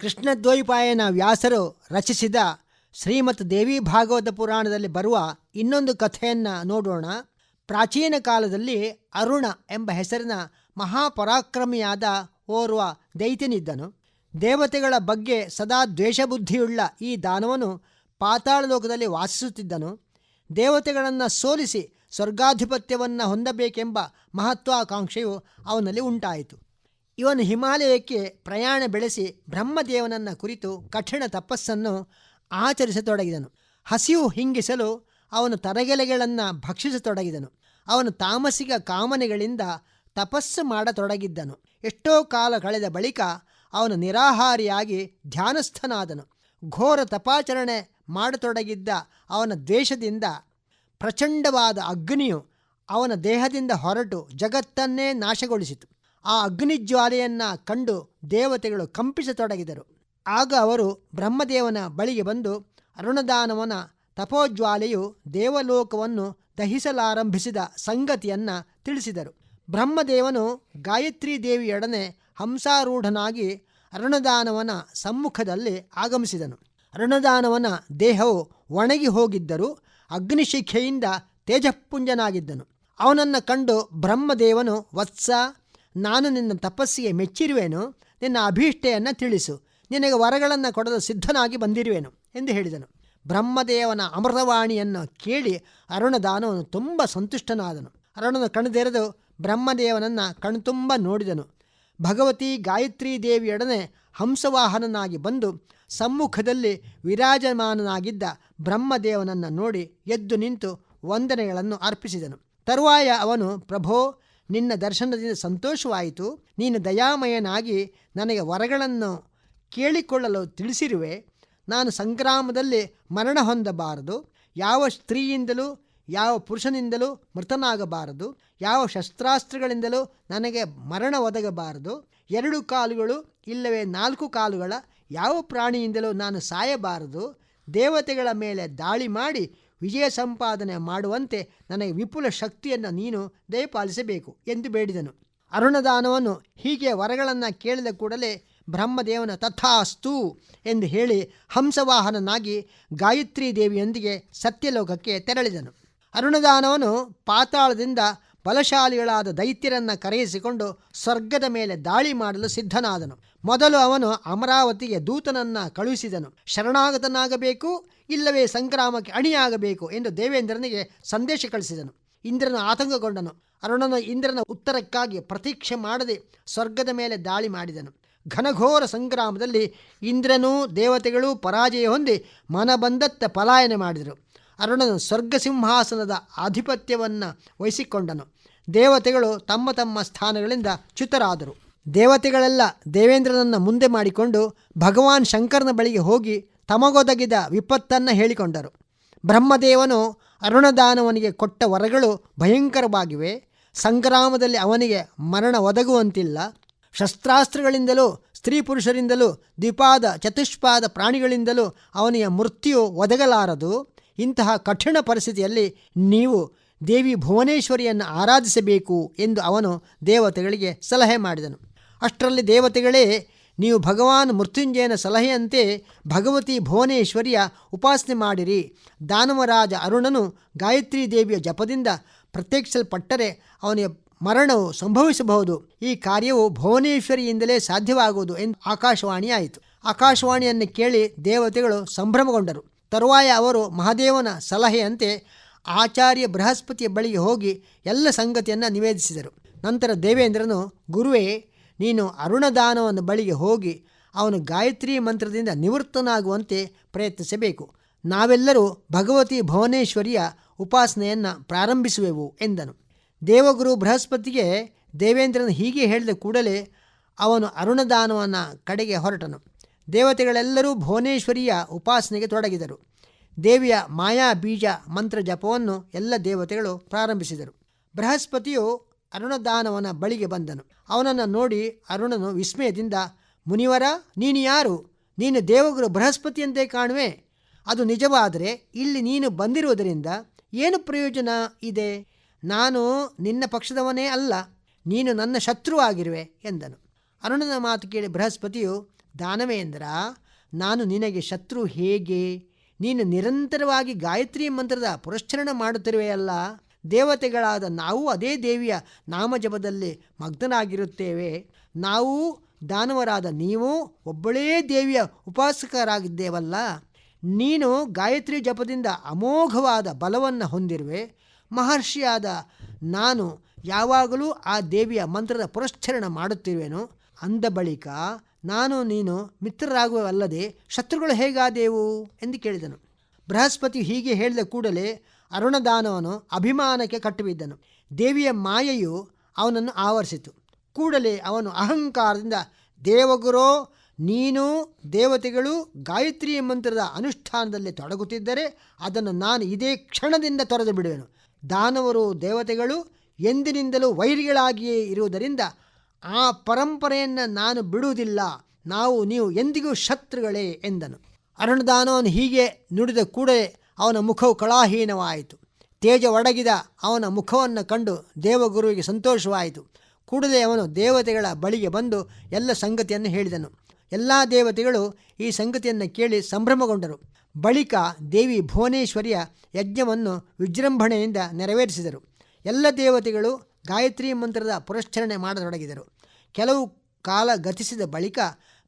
ಕೃಷ್ಣದ್ವೈಪಾಯನ ವ್ಯಾಸರು ರಚಿಸಿದ ಶ್ರೀಮತ್ ದೇವಿ ಭಾಗವತ ಪುರಾಣದಲ್ಲಿ ಬರುವ ಇನ್ನೊಂದು ಕಥೆಯನ್ನು ನೋಡೋಣ. ಪ್ರಾಚೀನ ಕಾಲದಲ್ಲಿ ಅರುಣ ಎಂಬ ಹೆಸರಿನ ಮಹಾಪರಾಕ್ರಮಿಯಾದ ಓರ್ವ ದೈತ್ಯನಿದ್ದನು. ದೇವತೆಗಳ ಬಗ್ಗೆ ಸದಾ ದ್ವೇಷಬುದ್ಧಿಯುಳ್ಳ ಈ ದಾನವನು ಪಾತಾಳ ಲೋಕದಲ್ಲಿ ವಾಸಿಸುತ್ತಿದ್ದನು. ದೇವತೆಗಳನ್ನು ಸೋಲಿಸಿ ಸ್ವರ್ಗಾಧಿಪತ್ಯವನ್ನು ಹೊಂದಬೇಕೆಂಬ ಮಹತ್ವಾಕಾಂಕ್ಷೆಯು ಅವನಲ್ಲಿ ಉಂಟಾಯಿತು. ಇವನು ಹಿಮಾಲಯಕ್ಕೆ ಪ್ರಯಾಣ ಬೆಳೆಸಿ ಬ್ರಹ್ಮದೇವನನ್ನ ಕುರಿತು ಕಠಿಣ ತಪಸ್ಸನ್ನು ಆಚರಿಸತೊಡಗಿದನು. ಹಸಿವು ಹಿಂಗಿಸಲು ಅವನು ತರಗೆಲೆಗಳನ್ನು ಭಕ್ಷಿಸತೊಡಗಿದನು. ಅವನು ತಾಮಸಿಕ ಕಾಮನೆಗಳಿಂದ ತಪಸ್ಸು ಮಾಡತೊಡಗಿದ್ದನು. ಎಷ್ಟೋ ಕಾಲ ಕಳೆದ ಬಳಿಕ ಅವನು ನಿರಾಹಾರಿಯಾಗಿ ಧ್ಯಾನಸ್ಥನಾದನು. ಘೋರ ತಪಾಚರಣೆ ಮಾಡತೊಡಗಿದ್ದ ಅವನ ದ್ವೇಷದಿಂದ ಪ್ರಚಂಡವಾದ ಅಗ್ನಿಯು ಅವನ ದೇಹದಿಂದ ಹೊರಟು ಜಗತ್ತನ್ನೇ ನಾಶಗೊಳಿಸಿತು. ಆ ಅಗ್ನಿಜ್ವಾಲೆಯನ್ನು ಕಂಡು ದೇವತೆಗಳು ಕಂಪಿಸತೊಡಗಿದರು. ಆಗ ಅವರು ಬ್ರಹ್ಮದೇವನ ಬಳಿಗೆ ಬಂದು ಅರುಣದಾನವನ ತಪೋಜ್ವಾಲೆಯು ದೇವಲೋಕವನ್ನು ದಹಿಸಲಾರಂಭಿಸಿದ ಸಂಗತಿಯನ್ನು ತಿಳಿಸಿದರು. ಬ್ರಹ್ಮದೇವನು ಗಾಯತ್ರಿ ದೇವಿಯೊಡನೆ ಹಂಸಾರೂಢನಾಗಿ ಅರುಣದಾನವನ ಸಮ್ಮುಖದಲ್ಲಿ ಆಗಮಿಸಿದನು. ಅರುಣದಾನವನ ದೇಹವು ಒಣಗಿ ಹೋಗಿದ್ದರೂ ಅಗ್ನಿಶಿಖೆಯಿಂದ ತೇಜಪುಂಜನಾಗಿದ್ದನು. ಅವನನ್ನು ಕಂಡು ಬ್ರಹ್ಮದೇವನು, ವತ್ಸ ನಾನು ನಿನ್ನ ತಪಸ್ಸಿಗೆ ಮೆಚ್ಚಿರುವೆನು, ನಿನ್ನ ಅಭೀಷ್ಟೆಯನ್ನು ತಿಳಿಸು, ನಿನಗೆ ವರಗಳನ್ನು ಕೊಡಲು ಸಿದ್ಧನಾಗಿ ಬಂದಿರುವೆನು ಎಂದು ಹೇಳಿದನು. ಬ್ರಹ್ಮದೇವನ ಅಮೃತವಾಣಿಯನ್ನು ಕೇಳಿ ಅರುಣದಾನವನು ತುಂಬ ಸಂತುಷ್ಟನಾದನು. ಅರುಣನು ಕಣ್ದೆರೆದು ಬ್ರಹ್ಮದೇವನನ್ನು ಕಣ್ತುಂಬ ನೋಡಿದನು. ಭಗವತಿ ಗಾಯತ್ರಿ ದೇವಿಯೊಡನೆ ಹಂಸವಾಹನನಾಗಿ ಬಂದು ಸಮ್ಮುಖದಲ್ಲಿ ವಿರಾಜಮಾನನಾಗಿದ್ದ ಬ್ರಹ್ಮದೇವನನ್ನು ನೋಡಿ ಎದ್ದು ನಿಂತು ವಂದನೆಗಳನ್ನು ಅರ್ಪಿಸಿದನು. ತರುವಾಯ ಅವನು, ಪ್ರಭೋ ನಿನ್ನ ದರ್ಶನದಿಂದ ಸಂತೋಷವಾಯಿತು. ನೀನು ದಯಾಮಯನಾಗಿ ನನಗೆ ವರಗಳನ್ನು ಕೇಳಿಕೊಳ್ಳಲು ತಿಳಿಸಿರುವೆ. ನಾನು ಸಂಗ್ರಾಮದಲ್ಲಿ ಮರಣ ಹೊಂದಬಾರದು. ಯಾವ ಸ್ತ್ರೀಯಿಂದಲೂ, ಯಾವ ಪುರುಷನಿಂದಲೂ ಮೃತನಾಗಬಾರದು. ಯಾವ ಶಸ್ತ್ರಾಸ್ತ್ರಗಳಿಂದಲೂ ನನಗೆ ಮರಣ ಒದಗಬಾರದು. ಎರಡು ಕಾಲುಗಳು ಇಲ್ಲವೇ ನಾಲ್ಕು ಕಾಲುಗಳ ಯಾವ ಪ್ರಾಣಿಯಿಂದಲೂ ನಾನು ಸಾಯಬಾರದು. ದೇವತೆಗಳ ಮೇಲೆ ದಾಳಿ ಮಾಡಿ ವಿಜಯ ಸಂಪಾದನೆ ಮಾಡುವಂತೆ ನನಗೆ ವಿಪುಲ ಶಕ್ತಿಯನ್ನು ನೀನು ದಯಪಾಲಿಸಬೇಕು ಎಂದು ಬೇಡಿದನು. ಅರುಣದಾನವನು ಹೀಗೆ ವರಗಳನ್ನು ಕೇಳಿದ ಕೂಡಲೇ ಬ್ರಹ್ಮದೇವನ ತಥಾಸ್ತು ಎಂದು ಹೇಳಿ ಹಂಸವಾಹನನಾಗಿ ಗಾಯತ್ರಿ ದೇವಿಯೊಂದಿಗೆ ಸತ್ಯಲೋಕಕ್ಕೆ ತೆರಳಿದನು. ಅರುಣದಾನವನು ಪಾತಾಳದಿಂದ ಬಲಶಾಲಿಗಳಾದ ದೈತ್ಯರನ್ನು ಕರೆಯಿಸಿಕೊಂಡು ಸ್ವರ್ಗದ ಮೇಲೆ ದಾಳಿ ಮಾಡಲು ಸಿದ್ಧನಾದನು. ಮೊದಲು ಅವನು ಅಮರಾವತಿಗೆ ದೂತನನ್ನ ಕಳುಹಿಸಿದನು. ಶರಣಾಗತನಾಗಬೇಕು, ಇಲ್ಲವೇ ಸಂಗ್ರಾಮಕ್ಕೆ ಅಣಿಯಾಗಬೇಕು ಎಂದು ದೇವೇಂದ್ರನಿಗೆ ಸಂದೇಶ ಕಳಿಸಿದನು. ಇಂದ್ರನು ಆತಂಕಗೊಂಡನು. ಅರುಣನು ಇಂದ್ರನ ಉತ್ತರಕ್ಕಾಗಿ ಪ್ರತೀಕ್ಷೆ ಮಾಡದೆ ಸ್ವರ್ಗದ ಮೇಲೆ ದಾಳಿ ಮಾಡಿದನು. ಘನಘೋರ ಸಂಗ್ರಾಮದಲ್ಲಿ ಇಂದ್ರನೂ ದೇವತೆಗಳು ಪರಾಜಯ ಹೊಂದಿ ಮನಬಂದತ್ತ ಪಲಾಯನ ಮಾಡಿದರು. ಅರುಣನು ಸ್ವರ್ಗ ಸಿಂಹಾಸನದ ಆಧಿಪತ್ಯವನ್ನು ವಹಿಸಿಕೊಂಡನು. ದೇವತೆಗಳು ತಮ್ಮ ತಮ್ಮ ಸ್ಥಾನಗಳಿಂದ ಚ್ಯುತರಾದರು. ದೇವತೆಗಳೆಲ್ಲ ದೇವೇಂದ್ರನನ್ನು ಮುಂದೆ ಮಾಡಿಕೊಂಡು ಭಗವಾನ್ ಶಂಕರನ ಬಳಿಗೆ ಹೋಗಿ ತಮಗೊದಗಿದ ವಿಪತ್ತನ್ನು ಹೇಳಿಕೊಂಡರು. ಬ್ರಹ್ಮದೇವನು ಅರುಣದಾನವನಿಗೆ ಕೊಟ್ಟ ವರಗಳು ಭಯಂಕರವಾಗಿವೆ. ಸಂಗ್ರಾಮದಲ್ಲಿ ಅವನಿಗೆ ಮರಣ ಒದಗುವಂತಿಲ್ಲ. ಶಸ್ತ್ರಾಸ್ತ್ರಗಳಿಂದಲೂ, ಸ್ತ್ರೀ ಪುರುಷರಿಂದಲೂ, ದ್ವಿಪಾದ, ಚತುಷ್ಪಾದ ಪ್ರಾಣಿಗಳಿಂದಲೂ ಅವನಿಗೆ ಮೃತ್ಯು ಒದಗಲಾರದು. ಇಂತಹ ಕಠಿಣ ಪರಿಸ್ಥಿತಿಯಲ್ಲಿ ನೀವು ದೇವಿ ಭುವನೇಶ್ವರಿಯನ್ನು ಆರಾಧಿಸಬೇಕು ಎಂದು ಅವನು ದೇವತೆಗಳಿಗೆ ಸಲಹೆ ಮಾಡಿದನು. ಅಷ್ಟರಲ್ಲಿ ದೇವತೆಗಳೇ, ನೀವು ಭಗವಾನ್ ಮೃತ್ಯುಂಜಯನ ಸಲಹೆಯಂತೆ ಭಗವತಿ ಭುವನೇಶ್ವರಿಯ ಉಪಾಸನೆ ಮಾಡಿರಿ. ದಾನವರಾಜ ಅರುಣನು ಗಾಯತ್ರಿ ದೇವಿಯ ಜಪದಿಂದ ಪ್ರತ್ಯಕ್ಷಿಸಲ್ಪಟ್ಟರೆ ಅವನ ಮರಣವು ಸಂಭವಿಸಬಹುದು. ಈ ಕಾರ್ಯವು ಭುವನೇಶ್ವರಿಯಿಂದಲೇ ಸಾಧ್ಯವಾಗುವುದು ಎಂದು ಆಕಾಶವಾಣಿಯಾಯಿತು ಆಕಾಶವಾಣಿಯನ್ನು ಕೇಳಿ ದೇವತೆಗಳು ಸಂಭ್ರಮಗೊಂಡರು. ತರುವಾಯ ಅವರು ಮಹಾದೇವನ ಸಲಹೆಯಂತೆ ಆಚಾರ್ಯ ಬೃಹಸ್ಪತಿಯ ಬಳಿಗೆ ಹೋಗಿ ಎಲ್ಲ ಸಂಗತಿಯನ್ನು ನಿವೇದಿಸಿದರು. ನಂತರ ದೇವೇಂದ್ರನು, ಗುರುವೇ ನೀನು ಅರುಣದಾನವನ್ನು ಬಳಿಗೆ ಹೋಗಿ ಅವನು ಗಾಯತ್ರಿ ಮಂತ್ರದಿಂದ ನಿವೃತ್ತನಾಗುವಂತೆ ಪ್ರಯತ್ನಿಸಬೇಕು. ನಾವೆಲ್ಲರೂ ಭಗವತಿ ಭುವನೇಶ್ವರಿಯ ಉಪಾಸನೆಯನ್ನು ಪ್ರಾರಂಭಿಸುವೆವು ಎಂದನು. ದೇವಗುರು ಬೃಹಸ್ಪತಿಗೆ ದೇವೇಂದ್ರನು ಹೀಗೆ ಹೇಳಿದ ಕೂಡಲೇ ಅವನು ಅರುಣದಾನವನ್ನು ಕಡೆಗೆ ಹೊರಟನು. ದೇವತೆಗಳೆಲ್ಲರೂ ಭುವನೇಶ್ವರಿಯ ಉಪಾಸನೆಗೆ ತೊಡಗಿದರು. ದೇವಿಯ ಮಾಯಾ ಬೀಜ ಮಂತ್ರ ಜಪವನ್ನು ಎಲ್ಲ ದೇವತೆಗಳು ಪ್ರಾರಂಭಿಸಿದರು. ಬೃಹಸ್ಪತಿಯು ಅರುಣದಾನವನ ಬಳಿಗೆ ಬಂದನು. ಅವನನ್ನು ನೋಡಿ ಅರುಣನು ವಿಸ್ಮಯದಿಂದ, ಮುನಿವರ, ನೀನು ಯಾರು? ನೀನು ದೇವಗುರು ಬೃಹಸ್ಪತಿಯಂತೆ ಕಾಣುವೆ? ಅದು ನಿಜವಾದರೆ ಇಲ್ಲಿ ನೀನು ಬಂದಿರುವುದರಿಂದ ಏನು ಪ್ರಯೋಜನ ಇದೆ? ನಾನು ನಿನ್ನ ಪಕ್ಷದವನೇ ಅಲ್ಲ, ನೀನು ನನ್ನ ಶತ್ರು ಆಗಿರುವೆ ಎಂದನು. ಅರುಣನ ಮಾತು ಕೇಳಿ ಬೃಹಸ್ಪತಿಯು ದಾನವೇಂದ್ರ ನಾನು ನಿನಗೆ ಶತ್ರು ಹೇಗೆ? ನೀನು ನಿರಂತರವಾಗಿ ಗಾಯತ್ರಿ ಮಂತ್ರದ ಪುರಶ್ಚರಣ ಮಾಡುತ್ತಿರುವೆಯಲ್ಲ ದೇವತೆಗಳಾದ ನಾವು ಅದೇ ದೇವಿಯ ನಾಮಜಪದಲ್ಲಿ ಮಗ್ನರಾಗಿರುತ್ತೇವೆ. ನಾವು ದಾನವರಾದ ನೀವು ಒಬ್ಬಳೇ ದೇವಿಯ ಉಪಾಸಕರಾಗಿದ್ದೇವಲ್ಲ. ನೀನು ಗಾಯತ್ರಿ ಜಪದಿಂದ ಅಮೋಘವಾದ ಬಲವನ್ನು ಹೊಂದಿರುವೆ. ಮಹರ್ಷಿಯಾದ ನಾನು ಯಾವಾಗಲೂ ಆ ದೇವಿಯ ಮಂತ್ರದ ಪುರಶ್ಚರಣ ಮಾಡುತ್ತಿರುವೆನು. ಅಂದ ಬಳಿಕ ನಾನು ನೀನು ಮಿತ್ರರಾಗುವಲ್ಲದೆ ಶತ್ರುಗಳು ಹೇಗಾದೆವು? ಎಂದು ಕೇಳಿದನು. ಬೃಹಸ್ಪತಿ ಹೀಗೆ ಹೇಳಿದ ಕೂಡಲೇ ಅರುಣದಾನವನು ಅಭಿಮಾನಕ್ಕೆ ಕಟ್ಟುಬಿದ್ದನು. ದೇವಿಯ ಮಾಯೆಯು ಅವನನ್ನು ಆವರಿಸಿತು. ಕೂಡಲೇ ಅವನು ಅಹಂಕಾರದಿಂದ, ದೇವಗುರೋ, ನೀನು, ದೇವತೆಗಳು, ಗಾಯತ್ರಿ ಮಂತ್ರದ ಅನುಷ್ಠಾನದಲ್ಲಿ ತೊಡಗುತ್ತಿದ್ದರೆ ಅದನ್ನು ನಾನು ಇದೇ ಕ್ಷಣದಿಂದ ತೊರೆದು ಬಿಡುವೆನು. ದಾನವರು, ದೇವತೆಗಳು ಎಂದಿನಿಂದಲೂ ವೈರಿಗಳಾಗಿಯೇ ಇರುವುದರಿಂದ ಆ ಪರಂಪರೆಯನ್ನು ನಾನು ಬಿಡುವುದಿಲ್ಲ. ನಾವು, ನೀವು ಎಂದಿಗೂ ಶತ್ರುಗಳೇ ಎಂದನು. ಅರುಣದಾನವನು ಹೀಗೆ ನುಡಿದ ಕೂಡಲೇ ಅವನ ಮುಖವು ಕಳಾಹೀನವಾಯಿತು. ತೇಜ ಒಡಗಿದ ಅವನ ಮುಖವನ್ನು ಕಂಡು ದೇವಗುರುವಿಗೆ ಸಂತೋಷವಾಯಿತು. ಕೂಡಲೇ ಅವನು ದೇವತೆಗಳ ಬಳಿಗೆ ಬಂದು ಎಲ್ಲ ಸಂಗತಿಯನ್ನು ಹೇಳಿದನು. ಎಲ್ಲ ದೇವತೆಗಳು ಈ ಸಂಗತಿಯನ್ನು ಕೇಳಿ ಸಂಭ್ರಮಗೊಂಡರು. ಬಳಿಕ ದೇವಿ ಭುವನೇಶ್ವರಿಯ ಯಜ್ಞವನ್ನು ವಿಜೃಂಭಣೆಯಿಂದ ನೆರವೇರಿಸಿದರು. ಎಲ್ಲ ದೇವತೆಗಳು ಗಾಯತ್ರಿ ಮಂತ್ರದ ಪುರಶ್ಚರಣೆ ಮಾಡತೊಡಗಿದರು. ಕೆಲವು ಕಾಲ ಗತಿಸಿದ ಬಳಿಕ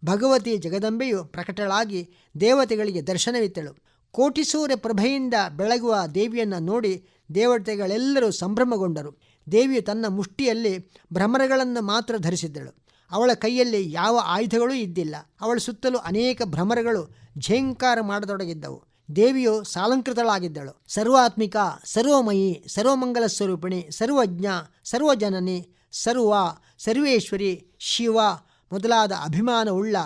ಭಗವತಿ ಜಗದಂಬೆಯು ಪ್ರಕಟಳಾಗಿ ದೇವತೆಗಳಿಗೆ ದರ್ಶನವಿತ್ತಳು. ಕೋಟಿಸೂರ್ಯ ಪ್ರಭೆಯಿಂದ ಬೆಳಗುವ ದೇವಿಯನ್ನು ನೋಡಿ ದೇವತೆಗಳೆಲ್ಲರೂ ಸಂಭ್ರಮಗೊಂಡರು. ದೇವಿಯು ತನ್ನ ಮುಷ್ಟಿಯಲ್ಲಿ ಭ್ರಮರಗಳನ್ನು ಮಾತ್ರ ಧರಿಸಿದ್ದಳು. ಅವಳ ಕೈಯಲ್ಲಿ ಯಾವ ಆಯುಧಗಳೂ ಇದ್ದಿಲ್ಲ. ಅವಳ ಸುತ್ತಲೂ ಅನೇಕ ಭ್ರಮರಗಳು ಝೇಂಕಾರ ಮಾಡತೊಡಗಿದ್ದವು. ದೇವಿಯು ಸಾಲಂಕೃತಳಾಗಿದ್ದಳು. ಸರ್ವಾತ್ಮಿಕ, ಸರ್ವಮಯಿ, ಸರ್ವಮಂಗಲ ಸ್ವರೂಪಿಣಿ, ಸರ್ವಜ್ಞ, ಸರ್ವಜನನಿ, ಸರ್ವ, ಸರ್ವೇಶ್ವರಿ, ಶಿವ ಮೊದಲಾದ ಅಭಿಮಾನವುಳ್ಳ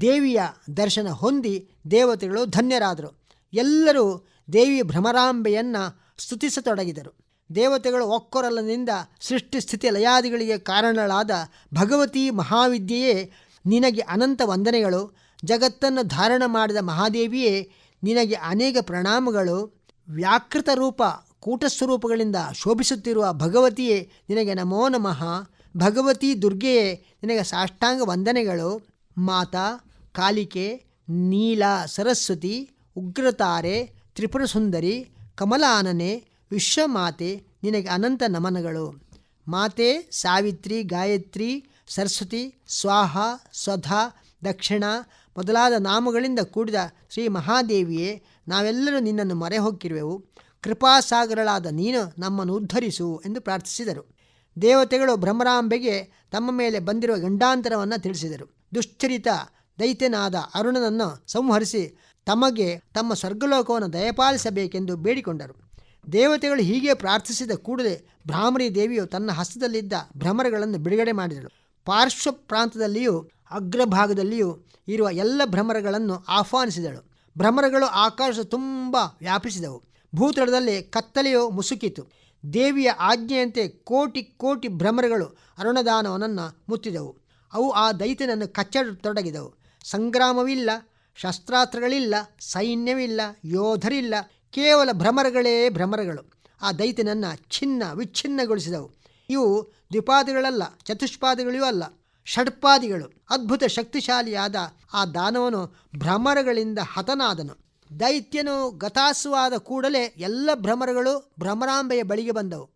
ದೇವಿಯ ದರ್ಶನ ಹೊಂದಿ ದೇವತೆಗಳು ಧನ್ಯರಾದರು. ಎಲ್ಲರೂ ದೇವಿ ಭ್ರಮರಾಂಬೆಯನ್ನು ಸ್ತುತಿಸತೊಡಗಿದರು. ದೇವತೆಗಳು ಒಕ್ಕೊರಲನಿಂದ ಸೃಷ್ಟಿ ಸ್ಥಿತಿ ಲಯಾದಿಗಳಿಗೆ ಕಾರಣಳಾದ ಭಗವತಿ ಮಹಾವಿದ್ಯೆಯೇ ನಿನಗೆ ಅನಂತ ವಂದನೆಗಳು. ಜಗತ್ತನ್ನು ಧಾರಣ ಮಾಡಿದ ಮಹಾದೇವಿಯೇ ನಿನಗೆ ಅನೇಕ ಪ್ರಣಾಮಗಳು. ವ್ಯಾಕೃತ ರೂಪ ಕೂಟಸ್ವರೂಪಗಳಿಂದ ಶೋಭಿಸುತ್ತಿರುವ ಭಗವತಿಯೇ ನಿನಗೆ ನಮೋ ನಮಃ. ಭಗವತಿ ದುರ್ಗೆಯೇ ನಿನಗೆ ಸಾಷ್ಟಾಂಗ ವಂದನೆಗಳು. ಮಾತಾ, ಕಾಲಿಕೆ, ನೀಲ, ಸರಸ್ವತಿ ಉಗ್ರತಾರೆ ತ್ರಿಪುರ ಸುಂದರಿ ಕಮಲಾನನೆ, ವಿಶ್ವಮಾತೆ ನಿನಗೆ ಅನಂತ ನಮನಗಳು. ಮಾತೆ, ಸಾವಿತ್ರಿ, ಗಾಯತ್ರಿ, ಸರಸ್ವತಿ, ಸ್ವಾಹ, ಸ್ವಧಾ, ದಕ್ಷಿಣ ಮೊದಲಾದ ನಾಮಗಳಿಂದ ಕೂಡಿದ ಶ್ರೀ ಮಹಾದೇವಿಯೇ, ನಾವೆಲ್ಲರೂ ನಿನ್ನನ್ನು ಮರೆ ಹೊಕ್ಕಿರುವೆವು ಕೃಪಾಸಾಗರಳಾದ ನೀನು ನಮ್ಮನ್ನು ಉದ್ಧರಿಸು ಎಂದು ಪ್ರಾರ್ಥಿಸಿದರು. ದೇವತೆಗಳು ಭ್ರಮರಾಂಬೆಗೆ ತಮ್ಮ ಮೇಲೆ ಬಂದಿರುವ ಗಂಡಾಂತರವನ್ನು ತಿಳಿಸಿದರು. ದುಶ್ಚರಿತ ದೈತ್ಯನಾದ ಅರುಣನನ್ನು ಸಂಹರಿಸಿ ತಮಗೆ ತಮ್ಮ ಸ್ವರ್ಗಲೋಕವನ್ನು ದಯಪಾಲಿಸಬೇಕೆಂದು ಬೇಡಿಕೊಂಡರು. ದೇವತೆಗಳು ಹೀಗೆ ಪ್ರಾರ್ಥಿಸಿದ ಕೂಡಲೇ ಭ್ರಾಮರಿ ದೇವಿಯು ತನ್ನ ಹಸ್ತದಲ್ಲಿದ್ದ ಭ್ರಮರಗಳನ್ನು ಬಿಡುಗಡೆ ಮಾಡಿದಳು. ಪಾರ್ಶ್ವ ಪ್ರಾಂತದಲ್ಲಿಯೂ ಅಗ್ರಭಾಗದಲ್ಲಿಯೂ ಇರುವ ಎಲ್ಲ ಭ್ರಮರಗಳನ್ನು ಆಹ್ವಾನಿಸಿದಳು. ಭ್ರಮರಗಳು ಆಕಾಶ ತುಂಬ ವ್ಯಾಪಿಸಿದವು. ಭೂತಳದಲ್ಲಿ ಕತ್ತಲೆಯು ಮುಸುಕಿತು. ದೇವಿಯ ಆಜ್ಞೆಯಂತೆ ಕೋಟಿ ಕೋಟಿ ಭ್ರಮರಗಳು ಅರುಣದಾನವನನ್ನು ಮುತ್ತಿದವು. ಅವು ಆ ದೈತ್ಯನನ್ನು ಕಚ್ಚಡತೊಡಗಿದವು. ಸಂಗ್ರಾಮವಿಲ್ಲ ಶಸ್ತ್ರಾಸ್ತ್ರಗಳಿಲ್ಲ, ಸೈನ್ಯವಿಲ್ಲ, ಯೋಧರಿಲ್ಲ, ಕೇವಲ ಭ್ರಮರಗಳೇ ಭ್ರಮರಗಳು. ಆ ದೈತ್ಯನನ್ನು ಛಿನ್ನ ವಿಚ್ಛಿನ್ನಗೊಳಿಸಿದವು. ಇವು ದ್ವಿಪಾದಿಗಳಲ್ಲ ಚತುಷ್ಪಾದಿಗಳೂ ಅಲ್ಲ, ಷಡ್ಪಾದಿಗಳು. ಅದ್ಭುತ ಶಕ್ತಿಶಾಲಿಯಾದ ಆ ದಾನವನು ಭ್ರಮರಗಳಿಂದ ಹತನಾದನು. ದೈತ್ಯನು ಗತಾಸುವಾದ ಕೂಡಲೇ ಎಲ್ಲ ಭ್ರಮರಗಳು ಭ್ರಮರಾಂಬೆಯ ಬಳಿಗೆ ಬಂದವು.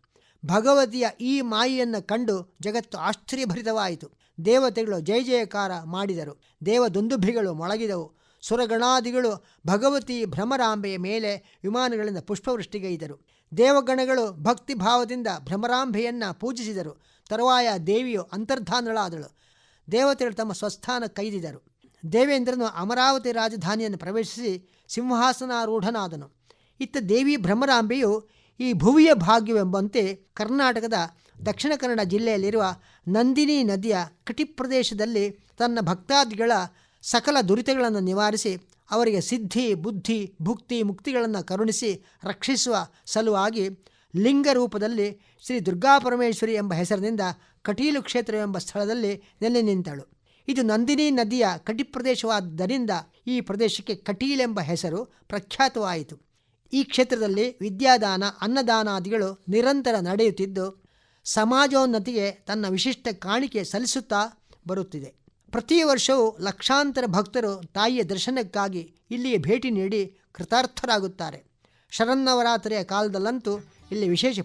ಭಗವತಿಯ ಈ ಮಾಯಿಯನ್ನು ಕಂಡು ಜಗತ್ತು ಆಶ್ಚರ್ಯಭರಿತವಾಯಿತು. ದೇವತೆಗಳು ಜಯ ಜಯಕಾರ ಮಾಡಿದರು. ದೇವದುಂದುಭಿಗಳು ಮೊಳಗಿದವು. ಸುರಗಣಾದಿಗಳು ಭಗವತಿ ಭ್ರಮರಾಂಬೆಯ ಮೇಲೆ ವಿಮಾನಗಳಿಂದ ಪುಷ್ಪವೃಷ್ಟಿಗೈದರು. ದೇವಗಣಗಳು ಭಕ್ತಿ ಭಾವದಿಂದ ಭ್ರಮರಾಂಬೆಯನ್ನು ಪೂಜಿಸಿದರು. ತರುವಾಯ ದೇವಿಯು ಅಂತರ್ಧಾನಳಾದಳು. ದೇವತೆಗಳು ತಮ್ಮ ಸ್ವಸ್ಥಾನ ಕೈದಿದರು. ದೇವೇಂದ್ರನು ಅಮರಾವತಿ ರಾಜಧಾನಿಯನ್ನು ಪ್ರವೇಶಿಸಿ ಸಿಂಹಾಸನಾರೂಢನಾದನು. ಇತ್ತ ದೇವಿ ಭ್ರಮರಾಂಬೆಯು ಈ ಭುವಿಯ ಭಾಗ್ಯವೆಂಬಂತೆ ಕರ್ನಾಟಕದ ದಕ್ಷಿಣ ಕನ್ನಡ ಜಿಲ್ಲೆಯಲ್ಲಿರುವ ನಂದಿನಿ ನದಿಯ ಕಟಿಪ್ರದೇಶದಲ್ಲಿ ತನ್ನ ಭಕ್ತಾದಿಗಳ ಸಕಲ ದುರಿತಗಳನ್ನು ನಿವಾರಿಸಿ, ಅವರಿಗೆ ಸಿದ್ಧಿ, ಬುದ್ಧಿ, ಭುಕ್ತಿ, ಮುಕ್ತಿಗಳನ್ನು ಕರುಣಿಸಿ ರಕ್ಷಿಸುವ ಸಲುವಾಗಿ ಲಿಂಗ ರೂಪದಲ್ಲಿ ಶ್ರೀ ದುರ್ಗಾಪರಮೇಶ್ವರಿ ಎಂಬ ಹೆಸರಿನಿಂದ ಕಟೀಲು ಕ್ಷೇತ್ರವೆಂಬ ಸ್ಥಳದಲ್ಲಿ ನೆಲೆ ನಿಂತಳು. ಇದು ನಂದಿನಿ ನದಿಯ ಕಟಿಪ್ರದೇಶವಾದ್ದರಿಂದ ಈ ಪ್ರದೇಶಕ್ಕೆ ಕಟೀಲೆಂಬ ಹೆಸರು ಪ್ರಖ್ಯಾತವಾಯಿತು. ಈ ಕ್ಷೇತ್ರದಲ್ಲಿ ವಿದ್ಯಾದಾನ, ಅನ್ನದಾನಾದಿಗಳು ನಿರಂತರ ನಡೆಯುತ್ತಿದ್ದು, ಸಮಾಜೋನ್ನತಿಗೆ ತನ್ನ ವಿಶಿಷ್ಟ ಕಾಣಿಕೆ ಸಲ್ಲಿಸುತ್ತಾ ಬರುತ್ತಿದೆ. ಪ್ರತಿ ವರ್ಷವೂ ಲಕ್ಷಾಂತರ ಭಕ್ತರು ತಾಯಿಯ ದರ್ಶನಕ್ಕಾಗಿ ಇಲ್ಲಿಗೆ ಭೇಟಿ ನೀಡಿ ಕೃತಾರ್ಥರಾಗುತ್ತಾರೆ. ಶರನ್ನವರಾತ್ರಿಯ ಕಾಲದಲ್ಲಂತೂ ಇಲ್ಲಿ ವಿಶೇಷ